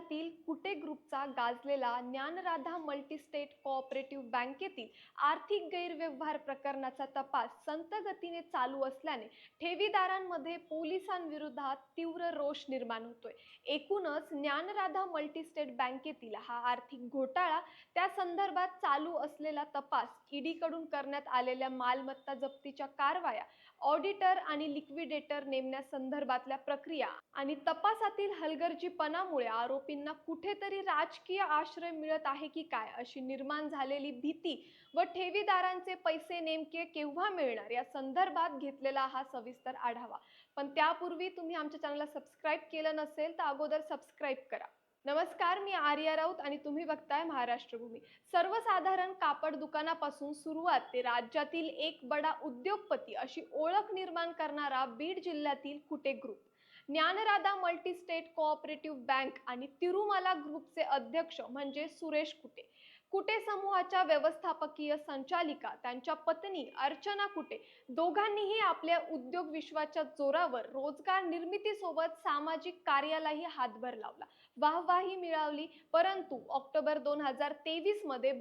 जिल्ह्यातील कुटे ग्रुपचा गाजलेला ज्ञानराधा मल्टीस्टेट कोऑपरेटिव्ह बँकेतील आर्थिक गैरव्यवहार प्रकरणाचा तपास संत गतीने चालू असल्याने ठेवीदारांमध्ये पोलिसांविरोधात तीव्र रोष निर्माण होतोय. एकूणच ज्ञानराधा मल्टीस्टेट बँकेतील हा आर्थिक घोटाळा त्या संदर्भात चालू असलेला तपास ईडीकडून करण्यात आलेल्या मालमत्ता जप्तीच्या कारवाया ऑडिटर आणि लिक्विडेटर नेमण्यासंदर्भातल्या प्रक्रिया आणि तपासातील हलगर्जीपणामुळे आरोपींना कुठेतरी राजकीय आश्रय मिळत आहे की काय अशी निर्माण झालेली भीती व ठेवीदारांचे पैसे नेमके केव्हा मिळणार या संदर्भात घेतलेला हा सविस्तर आढावा. पण त्यापूर्वी तुम्ही आमच्या चॅनलला सबस्क्राईब केलं नसेल तर अगोदर सबस्क्राईब करा. नमस्कार मी आर्या राऊत आणि तुम्ही बघताय महाराष्ट्रभूमी. सर्वसाधारण कापड दुकानापासून सुरुवात ते राज्यातील एक बडा उद्योगपती अशी ओळख निर्माण करणारा बीड जिल्ह्यातील Kute group Dnyanradha multistate cooperative bank आणि तिरुमाला ग्रुपचे अध्यक्ष म्हणजे सुरेश कुटे. कुटे समूहाच्या व्यवस्थापकीय संचालिका त्यांच्या पत्नी अर्चना कुटे दोघांनीही आपल्या उद्योग विश्वाच्या जोरावर रोजगार निर्मितीसोबत सामाजिक कार्यालाही हातभार लावला. वाहवाही मिळवली परंतु ऑक्टोबर दोन हजार तेवीसमध्ये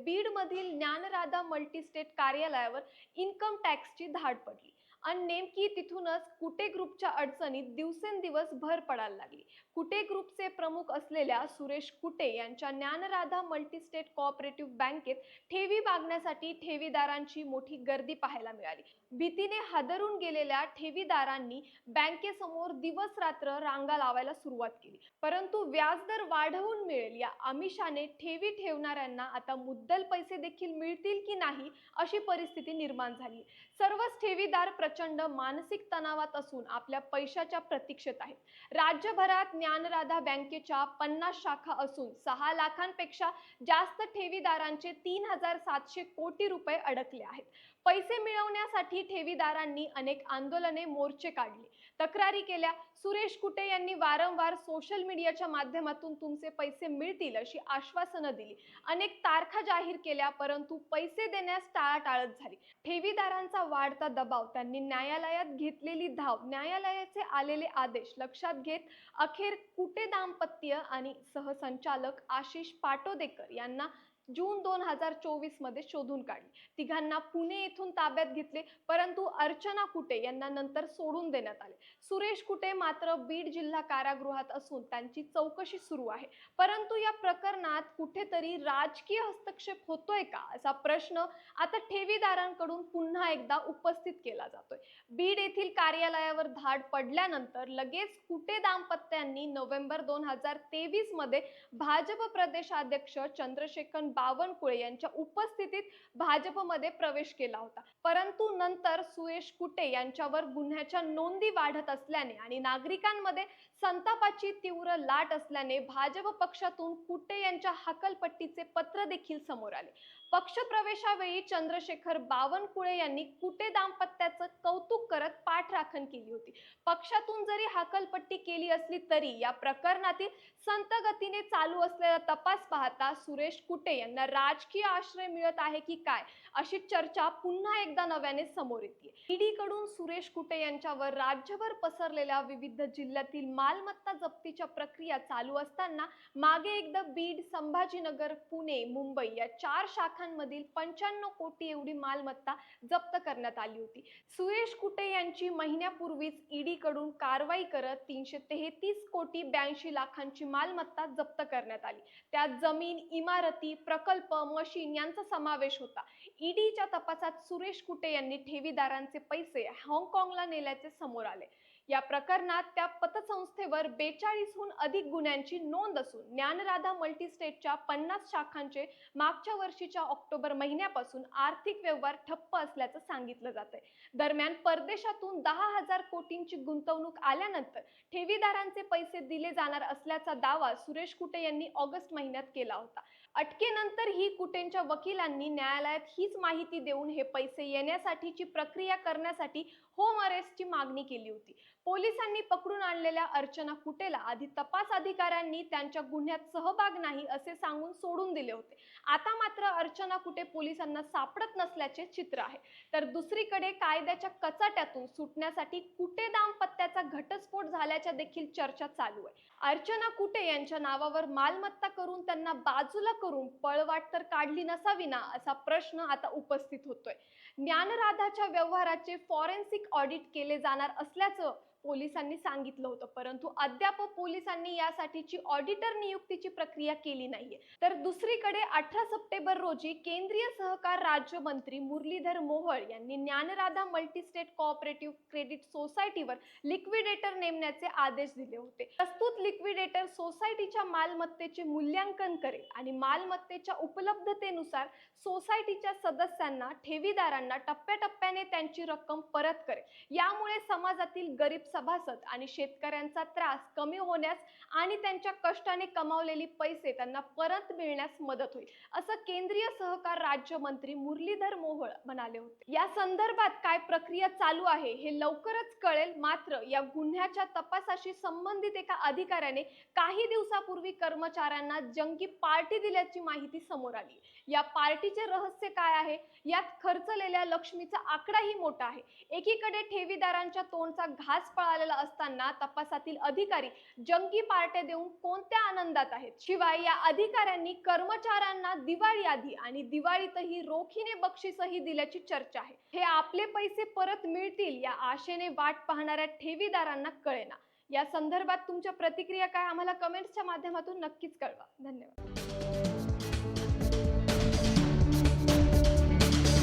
ज्ञानराधा मल्टीस्टेट कार्यालयावर इन्कम टॅक्सची धाड पडली. आणि नेमकी तिथूनच कुटे ग्रुपच्या अडचणीत दिवसेंदिवस भर पडायला लागली. कुटे ग्रुपचे प्रमुख असलेल्या सुरेश कुटे यांच्या ज्ञानराधा मल्टीस्टेट कोऑपरेटिव्ह बँकेत ठेवी मागण्यासाठी ठेवीदारांची मोठी गर्दी पाहायला मिळाली. भीतीने हादरून गेलेल्या ठेवीदारांनी बँकेसमोर दिवस रात्र रांगा लावायला सुरुवात केली. परंतु व्याजदर वाढवून मिळेल या आमिषाने ठेवी ठेवणाऱ्यांना आता मुद्दल पैसे देखील मिळतील की नाही अशी परिस्थिती निर्माण झाली. सर्वच ठेवीदार प्रचंड मानसिक तणावात असून आपल्या पैशाच्या प्रतीक्षेत आहेत. राज्यभरात ज्ञानराधा बँकेच्या पन्नास शाखा असून सहा लाखांपेक्षा जास्त ठेवीदारांचे तीन हजार सातशे कोटी रुपये अडकले आहेत. पैसे मिळवण्यासाठी ठेवीदारांनी अनेक आंदोलने मोर्चे काढले. तक्रारी केल्या सुरेश कुटे यांनी वारंवार सोशल मीडियाच्या माध्यमातून तुमचे पैसे मिळतील अशी आश्वासनं दिली. अनेक तारखा जाहीर केल्या परंतु पैसे देण्यास टाळाटाळत झाली. ठेवीदारांचा वाढता दबाव त्यांनी न्यायालयात घेतलेली धाव न्यायालयाचे आलेले आदेश लक्षात घेत अखेर कुटे दाम्पत्य आणि सहसंचालक आशिष पाटोदेकर यांना जून दोन हजार चोवीसमध्ये शोधून काढली. तिघांना पुणे येथून ताब्यात घेतले परंतु अर्चना कुटे यांना नंतर सोडून देण्यात आले. सुरेश कुटे मात्र बीड जिल्हा कारागृहात असून त्यांची चौकशी सुरू आहे. परंतु या प्रकरणात कुठेतरी राजकीय हस्तक्षेप होतोय का असा प्रश्न आता ठेवीदारांकडून पुन्हा एकदा उपस्थित केला जातोय. बीड येथील कार्यालयावर धाड पडल्यानंतर लगेच कुटे दाम्पत्यांनी नोव्हेंबर दोन हजार तेवीसमध्ये भाजप प्रदेशाध्यक्ष चंद्रशेखर बावनकुळे यांच्या उपस्थितीत भाजपमध्ये प्रवेश केला होता. परंतु नंतर सुरेश कुटे यांच्यावर गुन्ह्याच्या नोंदी वाढत असल्याने आणि नागरिकांमध्ये संतापाची तीव्र लाट असल्याने भाजप पक्षातून कुटे यांच्या हकलपट्टीचे पत्र देखील समोर आले. पक्ष प्रवेशावेळी चंद्रशेखर बावनकुळे यांनी कुटे दाम्पत्याचं कौतुक करत पाठराखण केली होती. पक्षातून जरी हाकलपट्टी केली असली तरी या प्रकरणातील संत गतीने चालू असलेला तपास पाहता सुरेश कुटे यांना राजकीय आश्रय मिळत आहे की काय अशी चर्चा पुन्हा एकदा नव्याने समोर येते. ईडीकडून सुरेश कुटे यांच्यावर राज्यभर पसरलेल्या विविध जिल्ह्यातील मालमत्ता जप्तीच्या प्रक्रिया चालू असताना मागे एकदा बीड संभाजीनगर पुणे मुंबई या चार शाखांमधील पंच्याण्णव कोटी एवढी मालमत्ता जप्त करण्यात आली होती. सुरेश कुटे यांची महिन्यापूर्वीच ईडीकडून कारवाई करत तीनशे तेहतीस कोटी ब्याऐंशी लाखांची मालमत्ता जप्त करण्यात आली. त्यात जमीन इमारती प्र प्रकल्प मशीन यांचा समावेश होता. ईडीच्या तपासात सुरेश कुटे यांनी ठेवीदारांचे पैसे हाँगकाँगला नेल्याचे समोर आले. या प्रकरणात त्या पतसंस्थेवर बेचाळीसहून अधिक गुन्ह्यांची नोंद असून ज्ञानराधा मल्टीस्टेटच्या पन्नास शाखांचे मागच्या वर्षीच्या ऑक्टोबर महिन्यापासून आर्थिक व्यवहार ठप्प असल्याचं सांगितलं जात आहे दरम्यान परदेशातून दहा हजार कोटींची गुंतवणूक आल्यानंतर ठेवीदारांचे पैसे दिले जाणार असल्याचा दावा सुरेश कुटे यांनी ऑगस्ट महिन्यात केला होता. अटकेनंतर ही कुटेंच्या वकिलांनी न्यायालयात हीच माहिती देऊन हे पैसे येण्यासाठीची प्रक्रिया करण्यासाठी होम अरेस्टची मागणी केली होती. पोलिसांनी पकडून आणलेल्या अर्चना कुटेला आधी तपास अधिकाऱ्यांनी त्यांच्या गुन्ह्यात सहभाग नाही असे सांगून सोडून दिले होते. आता मात्र अर्चना कुटे पोलिसांना सापडत नसल्याचे चित्र आहे. तर दुसरीकडे कायद्याच्या कचाट्यातून सुटण्यासाठी कुटे दाम्पत्याचा घटस्फोट झाल्याच्या देखील चर्चा चालू आहे. अर्चना कुटे यांच्या नावावर मालमत्ता करून त्यांना बाजूला करून पळवाट तर काढली नसावी ना असा प्रश्न आता उपस्थित होतोय. ज्ञानराधाच्या व्यवहाराचे फॉरेन्सिक ऑडिट केले जाणार असल्याचं पोलिसांनी सांगितलं होतं. परंतु अद्याप पोलिसांनी यासाठीची ऑडिटर नियुक्तीची प्रक्रिया केली नाहीये. तर दुसरीकडे अठरा सप्टेंबर रोजी केंद्रीय सहकार राज्यमंत्री मुरलीधर मोहोळ यांनी ज्ञानराधा मल्टीस्टेट कोऑपरेटिव्ह क्रेडिट सोसायटीवर लिक्विडेटर नेमण्याचे आदेश दिले होते. प्रस्तुत लिक्विडेटर सोसायटीच्या मालमत्तेचे मूल्यांकन करेल आणि मालमत्तेच्या उपलब्धतेनुसार सोसायटीच्या सदस्यांना ठेवीदारांना टप्प्याटप्प्याने त्यांची रक्कम परत करेल. यामुळे समाजातील गरीब सभासद आणि शेतकऱ्यांचा त्रास कमी होण्यास आणि त्यांच्या कष्टाने कमावलेली पैसे त्यांना परत मिळण्यास मदत होईल. असं केंद्रीय सहकार राज्यमंत्री मुरलीधर मोहोळ म्हणाले होते. या संदर्भात काय प्रक्रिया चालू आहे हे लवकरच कळेल. मात्र या गुन्ह्याच्या तपासाशी संबंधित एका अधिकाऱ्याने काही दिवसापूर्वी कर्मचाऱ्यांना जंगी पार्टी दिल्याची माहिती समोर आली. या पार्टीचे रहस्य काय आहे? यात खर्चलेल्या लक्ष्मीचा आकडाही मोठा आहे. एकीकडे ठेवीदारांच्या तोंडचा घास पळालेला असताना तपासातील अधिकारी जंगी पार्ट्या देऊन कोणत्या आनंदात आहेत? शिवाय या अधिकाऱ्यांनी कर्मचाऱ्यांना दिवाळी आधी आणि दिवाळीतही रोखीने बक्षीसही दिल्याची चर्चा आहे. हे आपले पैसे परत मिळतील या आशेने वाट पाहणाऱ्या ठेवीदारांना कळेना. या संदर्भात तुमच्या प्रतिक्रिया काय? आम्हाला कमेंट्सच्या माध्यमातून नक्कीच कळवा. धन्यवाद.